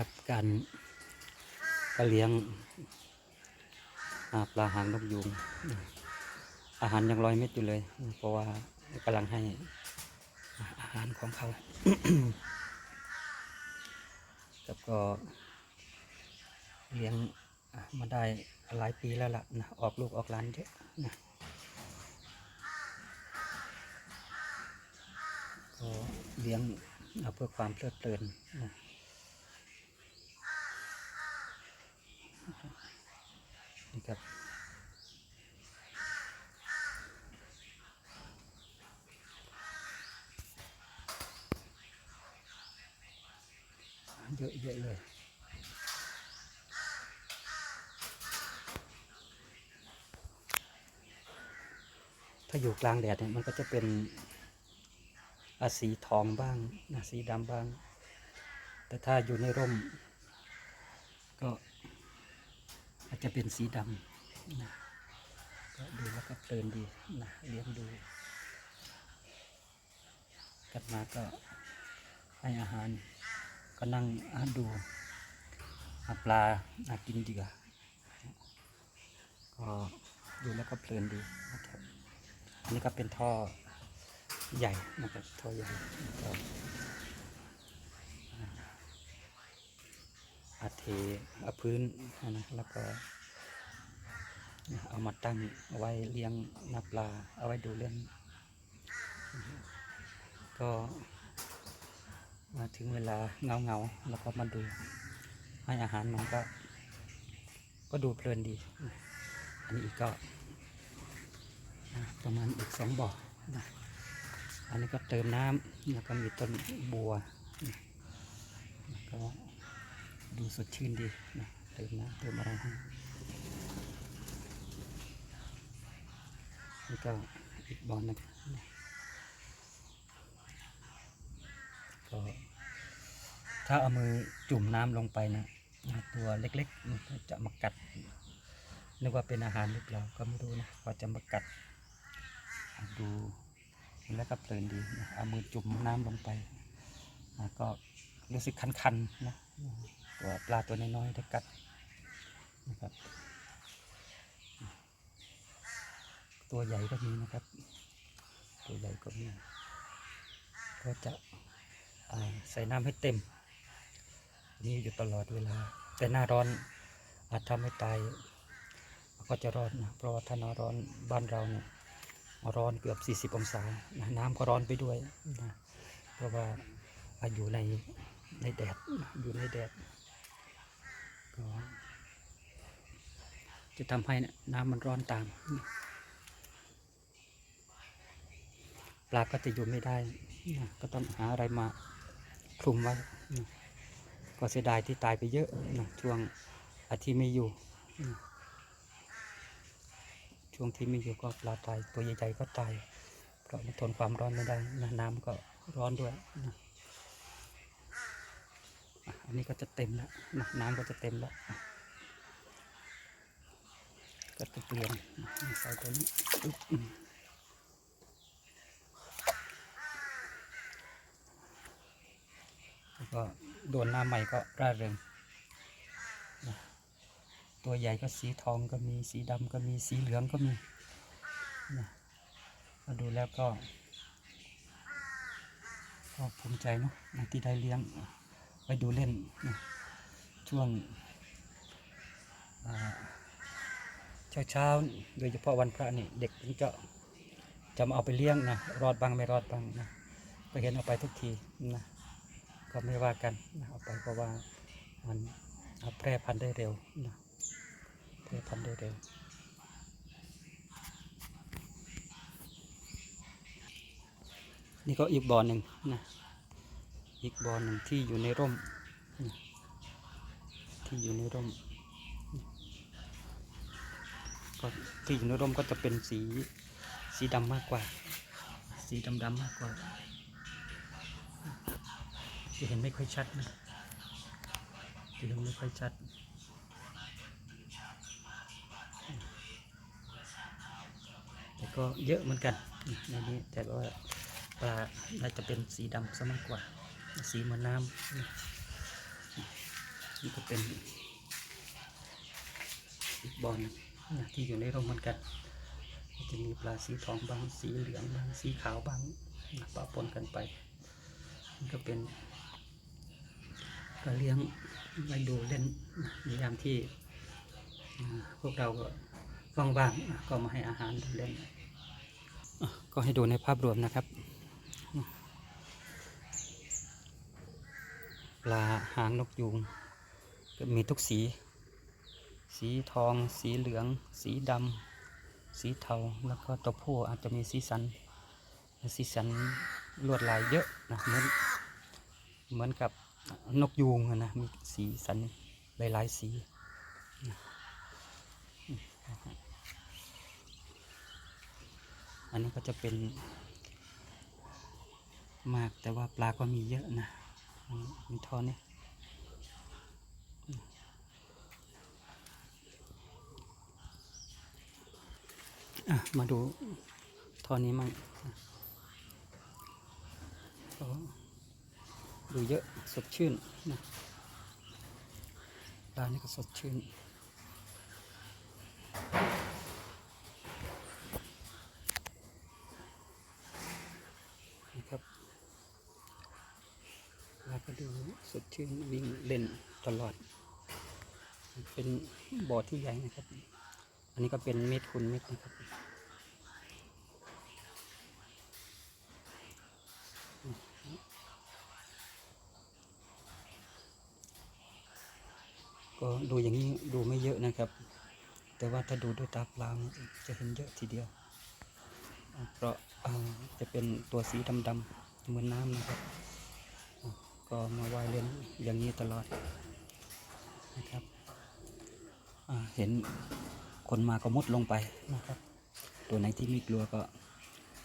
ครับการก็เลี้ยงปลาหางนกยูงอาหารยังร้อยเม็ดอยู่เลย เพราะว่ากำลังให้อาหารของเขาครับก็เลี้ยงมาได้หลายปีแล้วล่ะนะออกลูกออกหลานเยอะนะก็เลี้ยงเอาเพื่อความเพลิดเพลินนะ ครับเยอะเยอะเลยถ้าอยู่กลางแดดเนี่ยมันก็จะเป็นอาสีทองบ้างนะสีดำบ้าง แต่ถ้าอยู่ในร่ม ก็ อาจจะเป็นสีดำนะก็ดูแล้วก็เพลินดีนะเลี้ยงดู กลับมาก็ให้อาหารก็นั่งดูหาปลาหากินดีกว่าก็ดูแล้วก็เพลินดีนะครับอันนี้ก็เป็นท่อใหญ่นะครับท่อใหญ่าเทเอาพื้นนะแล้วก็เอามาตั้งเอาไว้เลี้ยงนับปลา เอาไว้ดูเรื่อง ก็มาถึงเวลาเงาเงาแล้วก็มาดูให้อาหารมันก็ ก็ดูเพลินดี อันนี้อีกก็ประมาณอีกสองบ่อนะอันนี้ก็เติมน้ำแล้วก็มีต้นบัวก็ ดูสดชื่นดีนะเติมน้ำเติมอะไรให้นี่ก็อีกบอหนึงนะก็ถ้าเอามือจุ่มน้ำลงไปนะตัวเล็กๆมันจะมากัดนึกว่าเป็นอาหารหรือเปล่าก็ไม่รู้นะก็จะมากัดดูแล้วก็เพลินดีนะเอามือจุ่มน้ำลงไปนะก็รู้สึกคันๆนะ ตัวปลาตัวน้อยๆได้กัดนะครับ ตัวใหญ่ก็มีนะครับ ตัวใหญ่ก็มีก็จะใส่น้ำให้เต็ม นี่อยู่ตลอดเวลา แต่หน้าร้อนอาจทำให้ตายก็จะร้อนนะเพราะว่าถ้าหน้าร้อนบ้านเราเนี่ยร้อนเกือบ 40 องศานะน้ำก็ร้อนไปด้วยนะเพราะว่าอยู่ในในแดดอยู่ในแดด ก็จะทำให้น้ำมันร้อนตาม ปลาก็จะอยู่ไม่ได้ก็ต้องหาอะไรมาคลุมไว้ก็เสียดายที่ตายไปเยอะนะช่วงอาทิตย์ไม่อยู่ ช่วงที่ไม่อยู่ก็ปลาตายตัวใหญ่ๆก็ตาย เพราะมันทนความร้อนไม่ได้นะน้ำก็ร้อนด้วยนะ อันนี้ก็จะเต็มแล้วนะน้ำก็จะเต็มแล้ว ก็จะเปลี่ยนใส่ตัวนี้อึ๊บอืมแล้วก็โดนน้ำใหม่ก็ร่าเริงตัวใหญ่ก็สีทองก็มีสีดำก็มีสีเหลืองก็มีนะมาดูแล้วก็ก็ภูมิใจเนาะนะที่ได้เลี้ยง ไปดูเล่น ช่วงเช้าเช้าโดยเฉพาะวันพระนี่เด็กมันจะจะมาเอาไปเลี้ยงนะรอดบ้างไม่รอดบ้างนะก็เห็นเอาไปทุกทีนะก็ไม่ว่ากันนะเอาไปเพราะว่ามันแพร่พันธุ์ได้เร็วนะเพื่อทำได้เร็วนี่ก็อีกบ่อหนึ่งนะ อีกบ่อหนึ่งที่อยู่ในร่ม ที่อยู่ในร่มก็ที่อยู่ในร่มก็จะเป็นสีสีดำมากกว่า สีดำดำๆมากกว่าจะเห็นไม่ค่อยชัดนะจะเห็นไม่ค่อยชัดแต่ก็เยอะเหมือนกันในนี้แต่ว่าปลาน่าจะเป็นสีดำซะมากกว่า สีเหมือนน้ำนี่ก็เป็นอีกบอลนะที่อยู่ในร่มเหมือนกันจะมีปลาสีทองบางสีเหลืองบางสีขาวบางปะปนกันไปนี่ก็เป็นก็เลี้ยงไว้ดูเล่นในยามที่พวกเราว่างๆก็มาให้อาหารดูเล่นก็ให้ดูในภาพรวมนะครับ ปลาหางนกยูงก็มีทุกสี สีทอง สีเหลือง สีดำ สีเทา แล้วก็ตัวผู้อาจจะมีสีสัน สีสันลวดลายเยอะนะเหมือนเหมือนกับนกยูงอะนะ มีสีสันหลายๆสีอันนี้ก็จะเป็นมากแต่ว่าปลาก็มีเยอะนะ มีทอนี่มาดูทอนี้มั่งดูเยอะสดชื่นนะปลานี่ก็สดชื่น นะครับ แล้วก็ดู สดชื่นวิ่งเล่นตลอด เป็นบ่อที่ใหญ่นะครับ อันนี้ก็เป็นเม็ดคุณเม็ดนะครับก็ดูอย่างนี้ดูไม่เยอะนะครับ แต่ว่าถ้าดูด้วยตาเปล่าจะเห็นเยอะทีเดียว เพราะจะเป็นตัวสีดำๆเหมือนน้ำนะครับ ก็มาว่ายเล่นอย่างนี้ตลอดนะครับเห็นคนมาก็มุดลงไปนะครับ ตัวไหนที่ไม่กลัวก็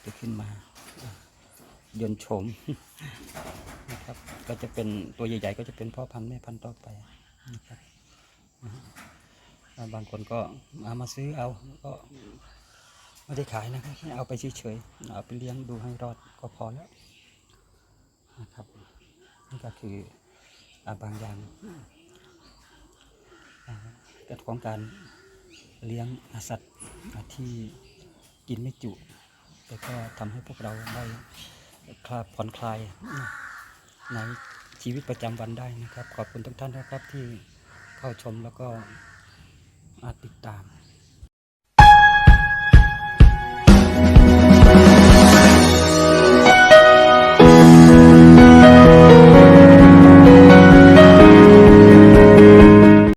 จะขึ้นมาอ่ายนโฉมนะครับ ก็จะเป็นตัวใหญ่ๆ ก็จะเป็นพ่อพันธุ์แม่พันธุ์ต่อไปนะครับบางคนก็เอามาซื้อเอาก็ไม่ได้ขายนะครับเอาไปเฉยๆเอาไปเลี้ยงดูให้รอดก็พอแล้วนะครับ นี่ก็คือบางอย่างเกิดของการเลี้ยงสัตว์ที่กินไม่จุ แต่ก็ทำให้พวกเราได้คลายผ่อนคลายในชีวิตประจำวันได้นะครับ ขอบคุณทุกท่านนะครับที่เข้าชมแล้วก็ติดตาม